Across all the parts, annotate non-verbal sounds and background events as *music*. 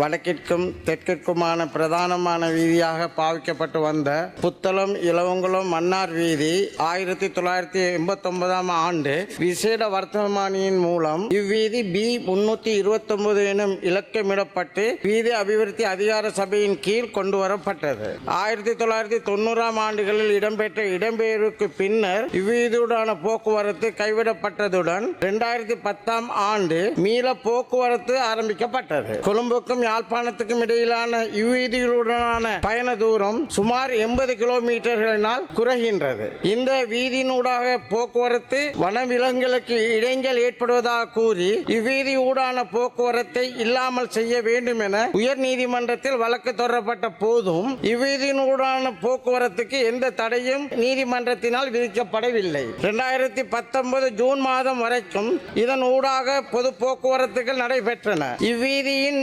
வடக்கிற்கும் தெற்கிற்குமான பிரதானமான வீதியாக பாவிக்கப்பட்டு வந்த புத்தளம் இலவங்குளம் மன்னார் வீதி ஆயிரத்தி தொள்ளாயிரத்தி எண்பத்தி ஒன்பதாம் ஆண்டு விசேட வர்த்தமானியின் மூலம் இவ்வீதி பி முன்னூத்தி இருபத்தி ஒன்பது எனும் இலக்கமிடப்பட்டு வீதி அபிவிருத்தி அதிகார சபையின் கீழ் கொண்டு வரப்பட்டது. ஆயிரத்தி தொள்ளாயிரத்தி தொண்ணூறாம் ஆண்டுகளில் இடம்பெற்ற இடம்பெயர்வுக்கு பின்னர் இவ்வீதியுடான போக்குவரத்து கைவிடப்பட்டதுடன் இரண்டாயிரத்தி பத்தாம் ஆண்டு மீள போக்குவரத்து ஆரம்பிக்கப்பட்டது. கொழும்புக்கும் யாழ்ப்பாணத்துக்கும் இடையிலான இவ்வீதிகளுடனான பயண தூரம் சுமார் எண்பது கிலோமீட்டர்களினால் குறைகின்றது. இந்த வீதியினூடாக போக்குவரத்து வனவிலங்குகளுக்கு இடைஞ்சல் ஏற்படுவதாக கூறி இவ்வீதி ஊடான போக்குவரத்தை இல்லாமல் செய்ய வேண்டும் என உயர் நீதிமன்றத்தில் வழக்கு தொடரப்பட்ட போதும் இவ்வீதியினூடான போக்குவரத்துக்கு எந்த தடையும் நீதிமன்றத்தினால் விதிக்கப்படவில்லை. இரண்டாயிரத்தி பத்தொன்பது ஜூன் மாதம் வரைக்கும் இதன் ஊடாக பொது போக்குவரத்துகள் நடைபெற்றன. இவ்வீதியின்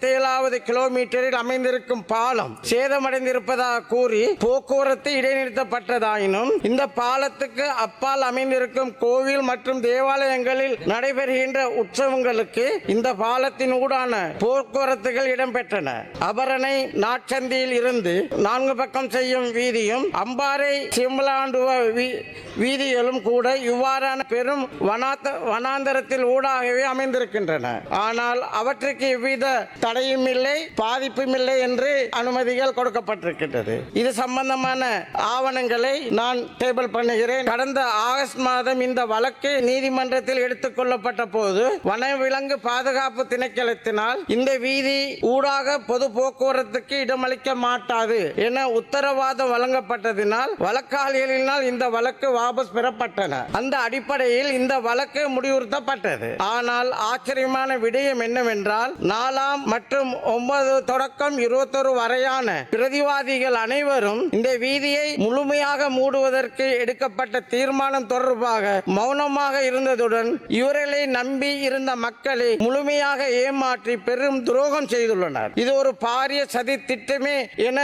பத்தேழாவது கிலோமீட்டரில் அமைந்திருக்கும் பாலம் சேதமடைந்திருப்பதாக கூறி போக்குவரத்து இடைநிறுத்தப்பட்டதாயினும் இந்த பாலத்துக்கு அப்பால் அமைந்திருக்கும் கோவில் மற்றும் தேவாலயங்களில் நடைபெறுகின்ற உற்சவங்களுக்கு இந்த பாலத்தின் ஊடான போக்குவரத்துகள் இடம்பெற்றன. அபரணை நாட்சந்தியில் இருந்து நான்கு பக்கம் செய்யும் வீதியும் அம்பாறை சிம்பலாண்டுவ வீ- வீதிகளும் கூட இவ்வாறான பெரும் வனாத்த வனாந்தரத்தில் ஊடாகவே அமைந்திருக்கின்றன. ஆனால் அவற்றுக்கு எவ்வித தடையும் இல்லை பாதிப்பும் இல்லை என்று அனுமதிகள் கொடுக்கப்பட்டிருக்கின்றது. இது சம்பந்தமான ஆவணங்களை நான் டேபிள் பண்ணுகிறேன். கடந்த ஆகஸ்ட் மாதம் இந்த வழக்கு நீதிமன்றத்தில் எடுத்துக் கொள்ளப்பட்ட போது வனவிலங்கு பாதுகாப்பு திணைக்களத்தினால் இந்த வீதி ஊடாக பொது போக்குவரத்துக்கு இடமளிக்க மாட்டாது என உத்தரவாதம் வழங்கப்பட்டதினால் வழக்காளிகளினால் இந்த வழக்கு வாபஸ் பெறப்பட்டன. அந்த அடிப்படையில் இந்த வழக்கு முடிவுறுத்தப்பட்டது. ஆனால் ஆச்சரியமான விடயம் என்னவென்றால் நாலாம் மற்றும் ஒன்பது தொடக்கம் இருபத்தொரு வரையான பிரதிவாதிகள் அனைவரும் இந்த வீதியை முழுமையாக மூடுவதற்கு எடுக்கப்பட்ட தீர்மானம் தொடர்பாக மௌனமாக இருந்ததுடன் இவர்களை நம்பி இருந்த மக்களை முழுமையாக ஏமாற்றி பெரும் துரோகம் செய்துள்ளனர். இது ஒரு பாரிய சதி திட்டமே என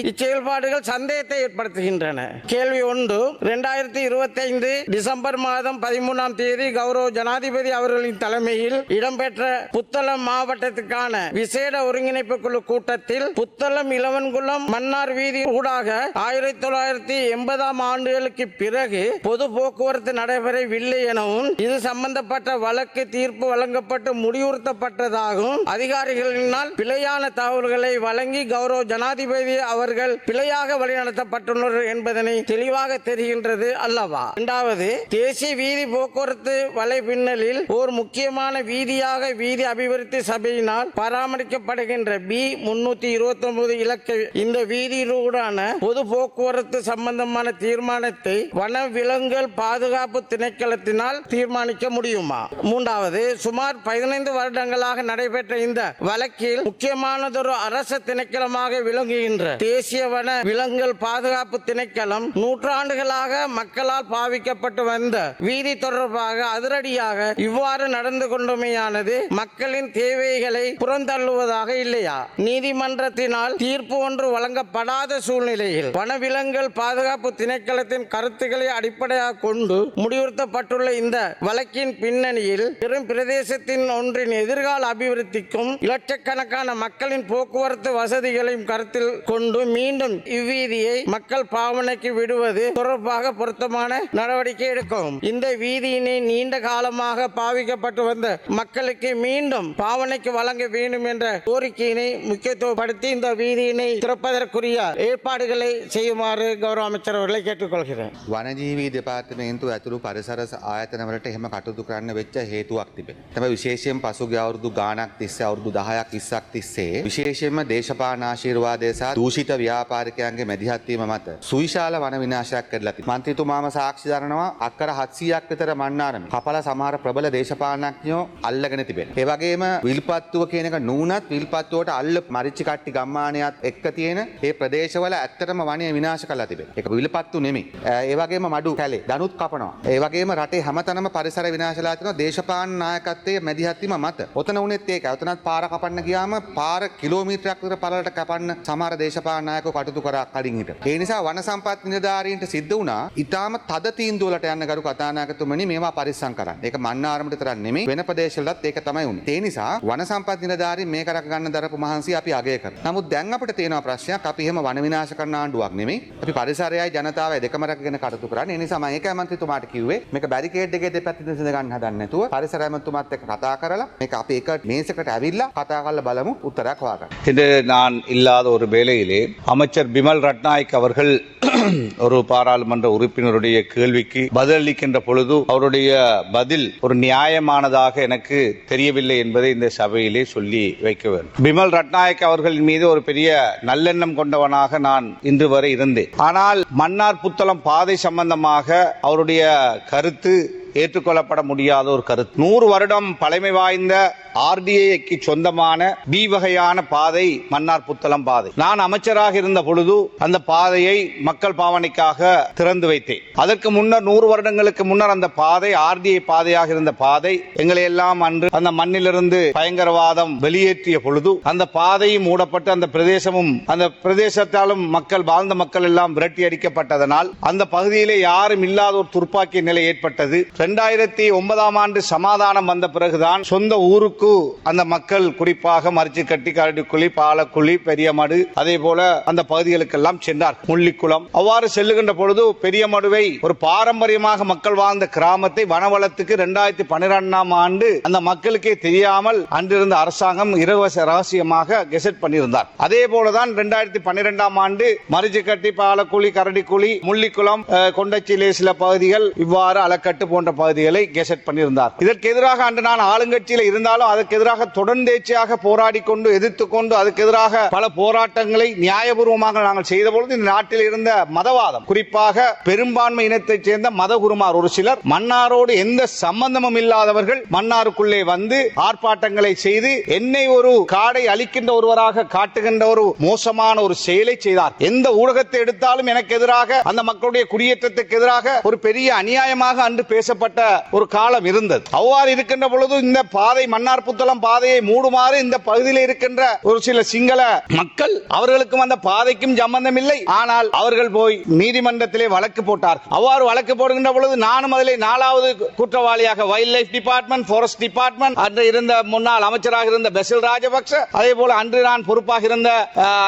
இச்செயல்பாடுகள் சந்தேகத்தை ஏற்படுத்துகின்றன. கேள்வி ஒன்று இரண்டாயிரத்தி இருபத்தி ஐந்து டிசம்பர் மாதம் பதிமூணாம் தேதி கௌரவ ஜனாதிபதி அவர்களின் தலைமையில் இடம்பெற்ற புத்தளம் மாவட்டத்துக்கான விசேட ஒருங்கிணைப்பு குழு கூட்டத்தில் புத்தளம் இளவன்குளம் மன்னார் வீதி ஊடாக ஆயிரத்தி தொள்ளாயிரத்தி எண்பதாம் ஆண்டுகளுக்கு பிறகு பொது போக்குவரத்து நடைபெறவில்லை எனவும் இது சம்பந்தப்பட்ட வழக்கு தீர்ப்பு வழங்கப்பட்டு முடிவுறுத்தப்பட்டதாகவும் அதிகாரிகளினால் பிழையான தகவல்களை வழங்கி கௌரவ ஜனாதிபதி அவர்கள் பிழையாக வழிநடத்தப்பட்டுள்ளனர் என்பதனை தெளிவாக தெரிகின்றது அல்லவா? இரண்டாவது தேசிய வீதி போக்குவரத்து வலைப்பின்னலில் ஒரு முக்கியமான வீதியாக வீதி அபிவிருத்தி சபையினால் பராமரிக்கப்படுகின்ற பி முன்னூத்தி இருபத்தி ஒன்பது இலக்க இந்த வீதியிலூடான பொது போக்குவரத்து சம்பந்தமான தீர்மானத்தை வன விலங்குகள் பாதுகாப்பு திணைக்களத்தினால் தீர்மானிக்க முடியுமா? மூன்றாவது சுமார் பதினைந்து வருடங்களாக நடைபெற்ற இந்த வழக்கில் முக்கியமானதொரு அரச திணைக்களமாக விளங்குகின்ற தேசிய வன விலங்குகள் பாதுகாப்பு திணைக்களம் நூற்றாண்டுகளாக மக்களால் பாவிக்கப்பட்டு வந்த வீதி தொடர்பாக அதிரடியாக இவ்வாறு நடந்து கொண்டமையானது மக்களின் தேவைகளை புறந்தள்ளுவதாக இல்லையா? நீதிமன்றத்தினால் தீர்ப்பு ஒன்று வழங்கப்படாத சூழ்நிலையில் வனவிலங்குகள் பாதுகாப்பு திணைக்களத்தின் கருத்துக்களை அடிப்படையாக கொண்டு முடிவுறுத்தப்பட்டுள்ள இந்த வழக்கின் பின்னணியில் பெரும் பிரதேசத்தின் ஒன்றின் எதிர்கால அபிவிருத்திக்கும் லட்சக்கணக்கான மக்களின் போக்குவரத்து வசதிகளையும் கருத்தில் கொண்டு மீண்டும் இவ்வீதியை மக்கள் பாவனைக்கு விடுவது தொடர்பாக பொருத்தமான நடவடிக்கை எடுக்கவும் இந்த வீதியினை நீண்ட காலமாக பாவிக்கப்பட்டு வந்த மக்களுக்கு மீண்டும் பாவனைக்கு வழங்க வேண்டும் என்ற கோரிக்கையினை முக்கியத்துவப்படுத்தி இந்த வீதியினை திறப்பதற்குரிய ஏற்பாடுகளை செய்யுமாறு கௌரவ அமைச்சர் அவர்களை கேட்டுக்கொள்கிறேன் වනජීවී දෙපාර්තමේන්තුව ඇතුළු පරිසර ආයතනවලට එහෙම කටයුතු කරන්න වෙච්ච හේතුවක් තිබේ. තම විශේෂයෙන් පසුගිය අවුරුදු ගානක් තිස්සේ අවුරුදු දහයක් ඉස්සක් තිස්සේ විශේෂයෙන්ම දේශපාලන ආශිර්වාදය සහ දූෂිත ව්‍යාපාරිකයන්ගේ මැදිහත්වීම මත සුවිශාල වන විනාශයක් කරලා තිබෙනවා. මන්ත්‍රීතුමාම සාක්ෂි දරනවා අක්කර 700ක් විතර මන්නාරම කපල සමහර ප්‍රබල දේශපාලනඥයෝ අල්ලගෙන තිබෙනවා. ඒ වගේම විල්පත්තුව කියන එක නූනත් විල්පත්තුවට අල්ල මරිච්ච කට්ටි ගම්මානයත් එක්ක තියෙන ඒ ප්‍රදේශවල ඇත්තටම වනය විනාශ කරලා තිබෙනවා. ඒක විල්පත්තු නෙමෙයි. ඒ වගේම මඩු කැලේ දනුත් කපනවා. ඒ වගේම රටේ හැමතැනම පරිසර විනාශලා තිනවා දේශපාලන නායකත්වයේ මැදිහත්වීම මත. ඔතන උනේත් ඒක. ඔතනත් පාර කපන්න ගියාම පාර කිලෝමීටරයක් විතර පළලට කපන්න සමහර දේශපාලන නායකයෝ කටයුතු කරා කලින් හිට. ඒ නිසා වන සම්පත් නිලධාරීන්ට සිද්ධ වුණා ඊටාම තද තීන්දුවලට යන්න ගරු කතානායකතුමනි මේවා පරිස්සම් කරන්න. ඒක මන්නාරමට තරක් නෙමෙයි වෙන ප්‍රදේශවලත් ඒක තමයි උනේ. ඒ නිසා වන සම්පත් නිලධාරීන් අනිවාර්යෙන් මේක රැක ගන්න දරපු මහන්සිය අපි අගය කරනවා. නමුත් දැන් අපිට තියෙන ප්‍රශ්නයක් අපි එහෙම වන විනාශ කරන ආණ්ඩුවක් නෙමෙයි. අපි පරිසරයයි ජනතාවයි දෙකම රැකගෙන කටයුතු කරන්නේ. ඒ නිසා මම ඒකයි මන්ත්‍රීතුමාට කිව්වේ මේක බැරිකේඩ් එකේ දෙපැත්තෙන් සිඳ ගන්න හදන්නේ නැතුව පරිසර ඇමතුමාත් එක්ක කතා කරලා මේක අපි එක මේසකට ඇවිල්ලා කතා කරලා බලමු උත්තරයක් හොයාගන්න. இன்று நான் இல்லாத ஒரு வேளையிலே அமைச்சர் பிமல் ரட்நாயக் அவர்கள் *clears throat* ஒரு பாராளுமன்ற உறுப்பினருடைய கேள்விக்கு பதிலளிக்கின்ற பொழுது அவருடைய பதில் ஒரு நியாயமானதாக எனக்கு தெரியவில்லை என்பதை இந்த சபையிலே சொல்லி வைக்க வேண்டும். பிமல் ரட்நாயக் அவர்களின் மீது ஒரு பெரிய நல்லெண்ணம் கொண்டவனாக நான் இன்று வரை இருந்தேன். ஆனால் மன்னார் புத்தளம் பாதை சம்பந்தமாக அவருடைய கருத்து ஏற்றுக்கொள்ளப்பட முடியாத ஒரு கருத்து. நூறு வருடம் பழமை வாய்ந்த ஆர்டிஐக்கு சொந்தமான பி வகையான பாதை மன்னார் புத்தளம் பாதை. நான் அமைச்சராக இருந்த பொழுது அந்த பாதையை மக்கள் பாவனைக்காக திறந்து வைத்தேன். அதற்கு முன்னர் நூறு வருடங்களுக்கு முன்னர் அந்த பாதை ஆர்டிஐ பாதையாக இருந்த பாதை எங்களை எல்லாம் அன்று அந்த மண்ணிலிருந்து பயங்கரவாதம் வெளியேற்றிய பொழுது அந்த பாதையும் மூடப்பட்டு அந்த பிரதேசமும் அந்த பிரதேசத்தாலும் மக்கள் வாழ்ந்த மக்கள் எல்லாம் விரட்டி அடிக்கப்பட்டதனால் அந்த பகுதியிலே யாரும் இல்லாத ஒரு துர்ப்பாக்கிய நிலை ஏற்பட்டது. இரண்டாயிரத்தி ஒன்பதாம் ஆண்டு சமாதானம் வந்த பிறகுதான் சொந்த ஊருக்கு அளவுக்கு அந்த மக்கள் குறிப்பாக மரிச்சு கட்டி கரடிக்குழி பாலக்குழி பெரியமடு அதே போல அந்த பகுதிகளுக்கெல்லாம் சென்றார். முள்ளிக்குளம். அவ்வாறு செல்லுகின்ற பொழுது பெரியமடுவை ஒரு பாரம்பரியமாக மக்கள் வாழ்ந்த கிராமத்தை வனவளத்துக்கு இரண்டாயிரத்தி பன்னிரெண்டாம் ஆண்டு அந்த மக்களுக்கே தெரியாமல் அன்றிருந்த அரசாங்கம் இரவச ரகசியமாக கெசட் பண்ணியிருந்தார். அதே போலதான் இரண்டாயிரத்தி பன்னிரெண்டாம் ஆண்டு மரிச்சுக்கட்டி பாலக்குழி கரடிக்குழி முள்ளிக்குளம் அஹ், கொண்டச்சிலே சில பகுதிகள் இவ்வாறு அலக்கட்டு போன்ற பகுதிகளை கெசட் பண்ணியிருந்தார். இதற்கு எதிராக அன்று நான் ஆளுங்கட்சியில் இருந்தாலும் அதுக்கு எதிராக தொடர்ந்தேச்சியாக போராடி கொண்டு எதிர்த்து கொண்டு அதுக்கு எதிராக பல போராட்டங்களை நியாயபூர்வமாக நாங்கள் செய்த பொழுது இந்த நாட்டில் இருந்த மதவாதம் குறிப்பாக பெரும்பான்மை இனத்தைச் சேர்ந்த மதகுருமார் ஒரு சிலர் மன்னாரோடு எந்த சம்பந்தமும் இல்லாதவர்கள் மன்னாருக்குள்ளே வந்து ஆர்ப்பாட்டங்களை செய்து என்னை ஒரு காடை அளிக்கின்ற ஒருவராக காட்டுகின்ற ஒரு மோசமான ஒரு செயலை செய்தார். எந்த ஊடகத்தை எடுத்தாலும் எனக்கு எதிராக அந்த மக்களுடைய குடியேற்றத்துக்கு எதிராக ஒரு பெரிய அநியாயமாக அன்று பேசப்பட்ட ஒரு காலம் இருந்தது. அவ்வாறு இருக்கின்ற பொழுது இந்த பாதை மன்னார் புத்தளம் பாதையை மூடுமாறு இந்த பகுதியில் இருக்கின்ற ஒரு சில சிங்கள மக்கள் அவர்களுக்கும் அந்த பாதைக்கும் சம்பந்தம் இல்லை ஆனால் அவர்கள் போய் நீதிமன்றத்திலே வழக்கு போட்டார். அவ்வாறு வழக்கு போடுகின்ற பொழுது நானும் அதிலே நாலாவது குற்றவாளியாக wild life department forest department அன்று இருந்த முன்னாள் அமைச்சராக இருந்த பெசில் ராஜபக்ச அதே போல அன்று நான் பொறுப்பாக இருந்த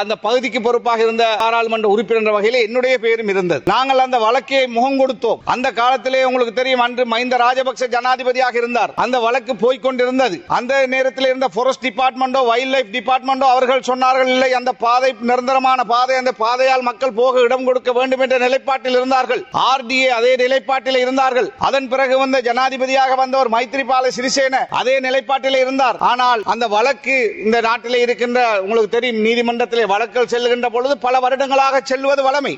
அந்த பகுதிக்கு பொறுப்பாக இருந்த பாராளுமன்ற உறுப்பினர் என்ற வகையில் என்னுடைய பெயரும் இருந்தது. நாங்கள் அந்த வழக்கை முகம் கொடுத்தோம். அந்த காலத்திலே உங்களுக்கு தெரியும் அன்று மஹிந்த ராஜபக்ச ஜனாதிபதியாக இருந்தார். அந்த வழக்கு போய்க் கொண்டிருந்தது. அந்த நேரத்தில் இருந்த ஃபாரஸ்ட் டிபார்ட்மெண்ட்டோ வைல்ட் லைஃப் டிபார்ட்மெண்ட்டோ அவர்கள் சொன்னார்கள் இல்லை அந்த பாதை நிரந்தரமான பாதை அந்த பாதையால் மக்கள் போக இடம் கொடுக்க வேண்டும் என்ற நிலைப்பாட்டில் இருந்தார்கள். ஆர்டிஏ அதே நிலைப்பாட்டில் இருந்தார்கள். அதன் பிறகு வந்த ஜனாதிபதியாக வந்தவர் மைத்ரிபால சிறிசேன அதே நிலைப்பாட்டில் இருந்தார். ஆனால் அந்த வழக்கு இந்த நாட்டிலே இருக்கின்ற உங்களுக்கு தெரியும் நீதிமன்றத்திலே வழக்குகள் செல்லுகின்ற பொழுது பல வருடங்களாக செல்வது வளமை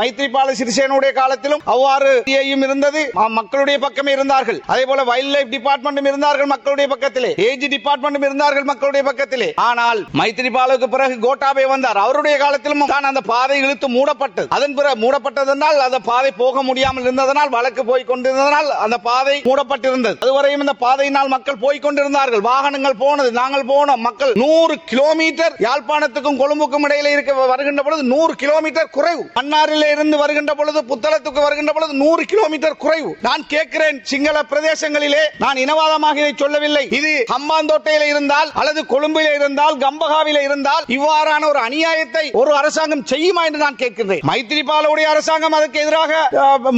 மைத்ரிபால சிறிசேனுடைய காலத்திலும் அவ்வாறு இருந்தது. மக்களுடைய பக்கமே இருந்தார்கள். அதே போல வைல்ட் லைஃப் டிபார்ட்மெண்ட்டும் இருந்தார்கள் மக்களுடைய பக்கத்தில். பக்கத்திலே. ஏஜி டிபார்ட்மெண்ட் இருந்தார்கள் மக்களுடைய பக்கத்திலே. ஆனால் மைத்திரிபாலுக்கு பிறகு கோட்டாபே வந்தார். அவருடைய காலத்திலும் தான் அந்த பாதை இழுத்து மூடப்பட்டது. அதன் பிறகு மூடப்பட்டதனால் அந்த பாதை போக முடியாமல் இருந்ததனால் வழக்கு போய் கொண்டிருந்ததனால் அந்த பாதை மூடப்பட்டிருந்தது. அதுவரையும் இந்த பாதையினால் மக்கள் போய் கொண்டிருந்தார்கள். வாகனங்கள் போனது. நாங்கள் போனோம். மக்கள் நூறு கிலோமீட்டர் யாழ்ப்பாணத்துக்கும் கொழும்புக்கும் இடையில இருக்க வருகின்ற பொழுது நூறு கிலோமீட்டர் குறைவு. மன்னாரிலே இருந்து வருகின்ற பொழுது புத்தளத்துக்கு வருகின்ற பொழுது நூறு கிலோமீட்டர் குறைவு. நான் கேட்கிறேன் சிங்கள பிரதேசங்களிலே நான் இனவாதமாக இதை சொல்லவில்லை. இது ஹம்பாந்தோட்டையில இருந்தால் அல்லது கொழும்பில இருந்தால் கம்பகாவில இருந்தால் இவ்வாறான ஒரு அநியாயத்தை ஒரு அரசாங்கம் செய்யுமா என்று நான் கேட்கிறேன் மைத்ரிபாலவுடைய அரசாங்கம் அதற்கு எதிராக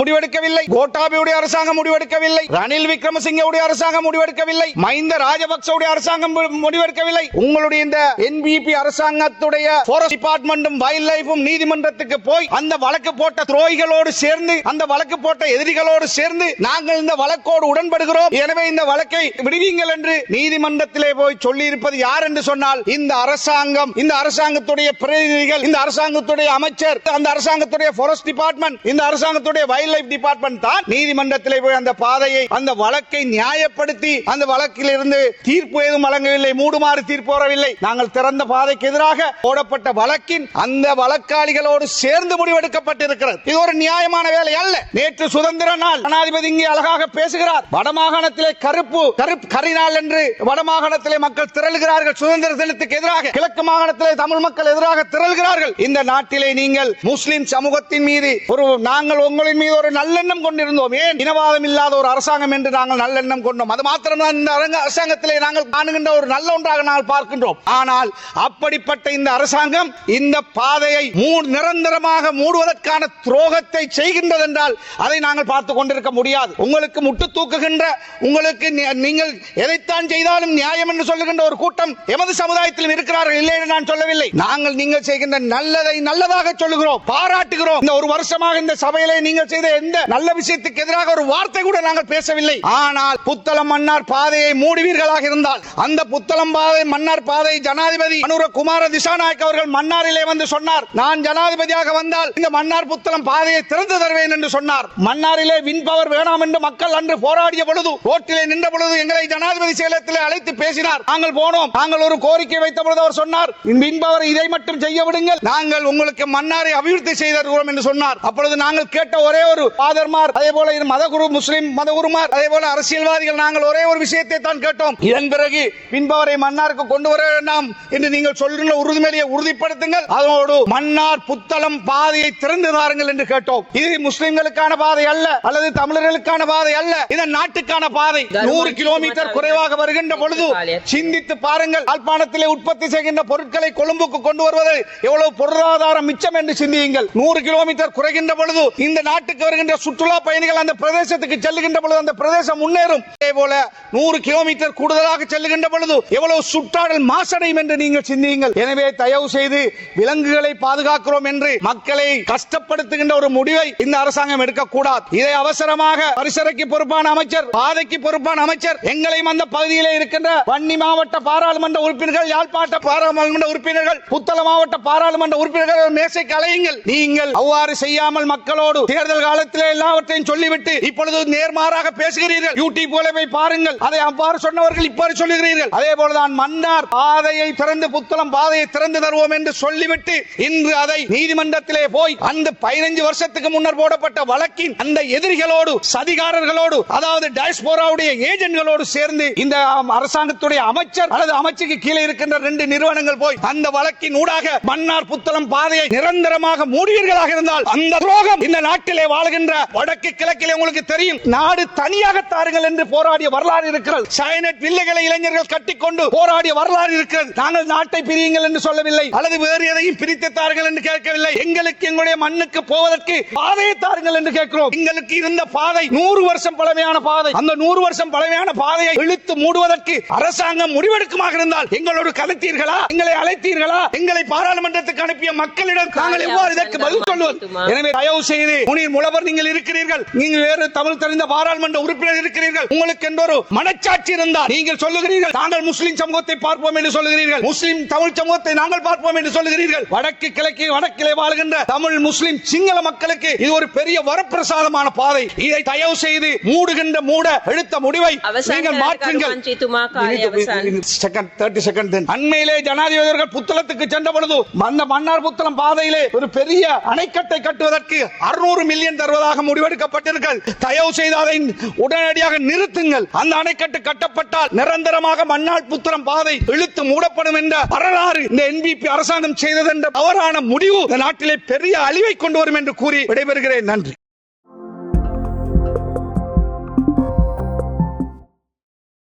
முடிவெடுக்கவில்லை. கோட்டாபியுடைய அரசாங்கம் முடிவெடுக்கவில்லை. ரணில் விக்ரமசிங்கவுடைய அரசாங்கம் முடிவெடுக்கவில்லை. மஹிந்த ராஜபக்சவுடைய அரசாங்கம் முடிவெடுக்கவில்லை. உங்களுடைய இந்த என்பிபி அரசாங்கத்துடைய forest டிபார்ட்மெண்ட்டும் வைல்ட் லைஃபும் நீதிமன்றத்துக்கு போய் அந்த வழக்கு போட்ட துரோகிகளோடு சேர்ந்து அந்த வழக்கு போட்ட எதிரிகளோடு சேர்ந்து நாங்கள் இந்த வழக்கோடு உடன்படுகிறோம். எனவே இந்த வழக்கை விடுவீங்கள் என்று நீதிமன்றத்திலே போய் சொல்லி இருப்பது யார் என்று சொன்னால் இந்த அரசாங்கம் இந்த அரசாங்கத்துடைய பிரதிநிதிகள் இந்த அரசாங்கத்துடைய அமைச்சர் அந்த அரசாங்கத்துடைய ஃபாரஸ்ட் டிபார்ட்மெண்ட் இந்த அரசாங்கத்துடைய வைல்ட் லைஃப் டிபார்ட்மெண்ட் தான் நீதிமன்றத்திலே போய் அந்த பாதையை அந்த வழக்கை நியாயப்படுத்தி அந்த வழக்கில் இருந்து தீர்ப்பு ஏதும் வழங்கவில்லை மூடுமாறு தீர்ப்பு வரவில்லை. நாங்கள் திறந்த பாதைக்கு எதிராக போடப்பட்ட வழக்கின் அந்த வழக்காளிகளோடு சேர்ந்து முடிவெடுக்கப்பட்டிருக்கிறது. இது ஒரு நியாயமான வேலை அல்ல. நேற்று சுதந்திர நாள். ஜனாதிபதி இங்கே அழகாக பேசுகிறார். வடமாகாணத்திலே கருப்பு கருப்பு கரிநாள் இன்று வடமாகாணத்திலே மக்கள் திரளுகிறார்கள். சுதந்திர தினத்துக்கு எதிராக கிழக்கு மாகாணத்திலே தமிழ் மக்கள் எதிராக திரள்கிறார்கள். இந்த நாட்டிலே நீங்கள் முஸ்லிம் சமூகத்தின் மீது ஒரு நாங்கள் உங்களின் மீது ஒரு நல்லெண்ணம் கொண்டிருந்தோம். ஏன்? இனவாதம் இல்லாத ஒரு அரசாங்கம் என்று நாங்கள் நல்லெண்ணம் கொண்டோம். அது மாத்திரம்தான் இந்த அரசாங்கத்திலே நாங்கள் காணுகின்ற ஒரு நல்ல ஒன்றாக நாங்கள் பார்க்கின்றோம். ஆனால் அப்படிப்பட்ட இந்த அரசாங்கம் இந்த பாதையை நிரந்தரமாக மூடுவதற்கான துரோகத்தை செய்கின்றது என்றால் அதை நாங்கள் பார்த்துக் கொண்டிருக்க முடியாது. உங்களுக்கு முட்டு தூக்குகின்ற உங்களுக்கு நீங்கள் எதைத்தான் செய்தாலும் நியாயம் என்று சொல்லுகின்ற ஒரு கூட்டம் எமது சமுதாயத்திலும் இருக்கிறார்கள் இல்லை என்று நான் சொல்லவில்லை. நாங்கள் நீங்கள் செய்கின்ற நல்லதை நல்லதாக சொல்லுகிறோம் பாராட்டுகிறோம். இந்த ஒரு வருஷமாக இந்த சபையிலே நீங்கள் செய்த எந்த நல்ல விஷயத்துக்கு எதிராக ஒரு வார்த்தை கூட நாங்கள் பேசவில்லை. ஆனால் புத்தளம் மன்னார் பாதையை மூடுவீர்களாக இருந்தால் அந்த புத்தளம் பாதை மன்னார் பாதை ஜனாதிபதி அனுர குமார திசாநாயக் அவர்கள் மன்னாரிலே வந்து சொன்னார். நான் ஜனாதிபதியாக வந்தால் இந்த மன்னார் புத்தளம் பாதையை திறந்து தருவேன் என்று சொன்னார். மன்னாரிலே வின் பவர் வேணாம் என்று மக்கள் அன்று போராடிய பொழுது ரோட்டிலே நின்ற பொழுது எங்களை ஜனாதிபதி சேலத்திலே அழைத்து பேசினார். நாங்கள் போனோம். நாங்கள் ஒரு கோரிக்கை வைத்த பொழுது அவர் சொன்னார் வின் பவர் இதை மட்டும் செய்ய விடுங்கள். நாங்கள் உங்களுக்கு மன்னாரை அபிவிருத்தி செய்து தருகிறோம் என்று சொன்னார். அப்பொழுது நாங்கள் கேட்ட ஒரே ஒரு ஃபாதர்மார் அதே போல மதகுரு முஸ்லிம் மதகுருமார் அதே போல அரசியல்வாதிகள் நாங்கள் ஒரே ஒரு விஷயத்தை தான் கேட்டோம். இதன் பிறகு பின்பவரை மன்னாருக்கு கொண்டு வர வேண்டாம் என்று நீங்கள் சொல்லுகிற உறுதிமொழியை உறுதிப்படுத்துங்கள். அதோடு மன்னார் புத்தளம் பாதையை திறந்து தாருங்கள் என்று கேட்டோம். இது முஸ்லிம்களுக்கான பாதை அல்ல அல்லது தமிழர்களுக்கான பாதை அல்ல. இது நாட்டுக்கான பாதை. நூறு கிலோமீட்டர் குறைவாக வருகின்ற பொழுது சிந்தித்து பாருங்கள். யாழ்ப்பாணத்திலே உற்பத்தி செய்கின்ற பொருட்களை கொழும்புக்கு கொண்டு வருவது எவ்வளவு பொருளாதாரம் மிச்சம் என்று சிந்தியுங்கள். நூறு கிலோமீட்டர் குறைகின்ற பொழுது இந்த நாட்டுக்கு வருகின்ற சுற்றுலா பயணிகள் அந்த பிரதேசத்துக்கு செல்லுகின்ற பொழுது அந்த பிரதேசம் முன்னேறும். அதே போல நூறு கிலோமீட்டர் கூடுதலாக செல்லுகின்ற பொழுது எவ்வளவு சுற்றாடல் மாசடையும் என்று நீங்கள் சிந்தியுங்கள். எனவே தயவு செய்து விலங்குகளை பாதுகாக்கிறோம் என்று மக்களை கஷ்டப்படுத்துகின்ற ஒரு முடிவை இந்த அரசாங்கம் எடுக்கக்கூடாது. இதை அவசரமாக பரிசரைக்கு பொறுப்பான அமைச்சர் பாதைக்கு பொறுப்பான அமைச்சர் எங்களையும் அந்த பகுதியிலே இருக்கின்ற வன்னி மாவட்ட பாராளுமன்ற உறுப்பினர்கள் யாழ்ப்பாட்ட பாராளுமன்ற உறுப்பினர்கள் புத்தள மாவட்ட பாராளுமன்ற உறுப்பினர்கள் மேசை கலையுங்கள் நீங்கள் அவ்வாறு செய்யாமல் மக்களோடு தேர்தல் காலத்திலே எல்லாவற்றையும் சொல்லிவிட்டு இப்பொழுது நேர்மாறாக பேசுகிறீர்கள். யூடியூப் போல போய் பாருங்கள். அதை அவ்வாறு சொன்னவர்கள் இப்போது சொல்லுகிறீர்கள். அதே போலதான் மன்னார் பாதையை திறந்து புத்தளம் பாதையை திறந்து தருவோம் என்று சொல்லிவிட்டு இன்று அதை நீதிமன்றத்திலே போய் அந்த பதினைஞ்சு வருஷத்துக்கு முன்னர் போடப்பட்ட வழக்கின் அந்த எதிரிகளோடு சதிகாரர்களோடு அதாவது டயஸ்போராவுடைய ஏஜென்ட்களோடு சேர்ந்து இந்த அரசாங்கத்துடைய அமைச்சர் அல்லது அமைச்சுக்கு கீழே இருக்கின்ற ரெண்டு நிறுவனங்கள் போய் அந்த வழக்கின் ஊடாக மன்னார் புத்தளம் பாதையை நிரந்தரமாக மூடுவீர்களாக இருந்தால் அந்த துரோகம் இந்த நாட்டிலே வாழ்கின்ற வடக்கு கிழக்கிலே உங்களுக்கு தெரியும். நாடு தனியாக தாருங்கள் என்று போராடிய வரலாறு இருக்கிறது. சைனட் வில்லைகளை இளைஞர்கள் கட்டிக்கொண்டு போராடிய வரலாறு இருக்கிறது. நாங்கள் நாட்டை பிரியுங்கள் என்று சொல்லவில்லை. அல்லது வேறு எதையும் பிரித்து தாருங்கள் என்று கேட்கவில்லை. எங்களுக்கு எங்களுடைய மண்ணுக்கு போவதற்கு பாதையை தாருங்கள் என்று கேட்கிறோம். எங்களுக்கு இருந்த பாதை நூறு வருஷம் பழமையான பாதை. அந்த நூறு வருஷம் பழமையான பாதையை இழுத்து மூடுவதற்கு அரசாங்கம் முடிவெடுக்குமாக இருந்தால் எங்களோடு கலைத்தீர்களா? எங்களை அழைத்தீர்களா? எங்களை பாராளுமன்றத்துக்கு அனுப்பிய மக்களிடம் தாங்கள் எவ்வாறு இதற்கு பதில் சொல்வது எனவே தயவு செய்து முனீர் முலவர் நீங்கள் இருக்கிறீர்கள். நீங்கள் வேறு தமிழ் தெரிந்த பாராளுமன்ற உறுப்பினர் இருக்கிறீர்கள். உங்களுக்கு என்றொரு மனச்சாட்சி இருந்தால் நீங்கள் சொல்லுகிறீர்கள். நாங்கள் முஸ்லிம் சமூகத்தை பார்ப்போம் என்று சொல்லுகிறீர்கள். முஸ்லிம் தமிழ் சமூகத்தை நாங்கள் பார்ப்போம் என்று சொல்லுகிறீர்கள். வடக்கு கிழக்கு வடக்கிலே வாழ்கின்ற தமிழ் முஸ்லிம் சிங்கள மக்களுக்கு இது ஒரு பெரிய வரப்பிரசாதமான பாதை. இதை தயவு செய்து மூடுகின்ற மூட எடுத்த முடிவை நீங்கள் மாற்றுங்கள். அண்மையிலே ஜனாதிபதியவர்கள் புத்தளத்துக்கு சென்ற பொழுது அந்த மன்னார் புத்தளம் பாதையிலே ஒரு பெரிய அணைக்கட்டை கட்டுவதற்கு அறுநூறு மில்லியன் தருவதாக முடிவெடுக்கப்பட்டிருக்கிறது. தயவு செய்து அதை உடனடியாக நிறுத்துங்கள். அந்த அணைக்கட்டு கட்டப்பட்டால் நிரந்தரமாக மன்னார் புத்தளம் பாதை இழுத்து மூடப்படும் என்ற வரலாறு இந்த என்பிபி அரசாங்கம் செய்தது என்ற தவறான முடிவு இந்த நாட்டிலே பெரிய அழிவை கொண்டு வரும் என்று கூறி விடைபெறுகிறேன். நன்றி.